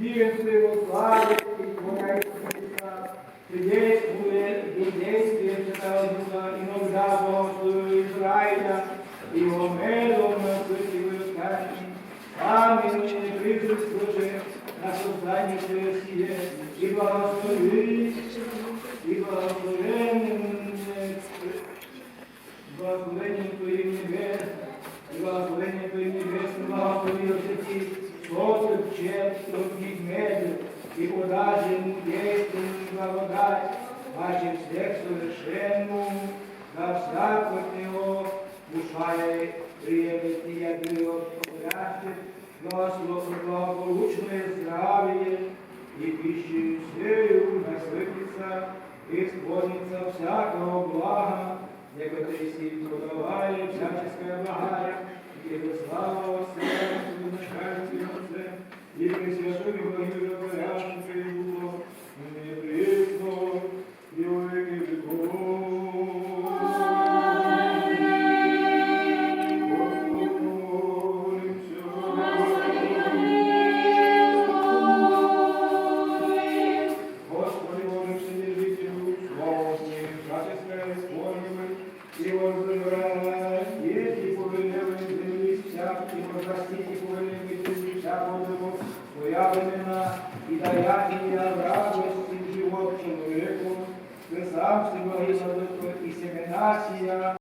Вірився у славі і творяється Господь, честь, трудных медль, и подажи ему действием благодать, бачив всех совершенну, на всяк от него душа є приємності, як і от благополучне здравие, и пищей сею насытится, и исполнится всякого блага, некоторые силы подавали всяческое благая, и живот человеку, ты сам всего и семена сия,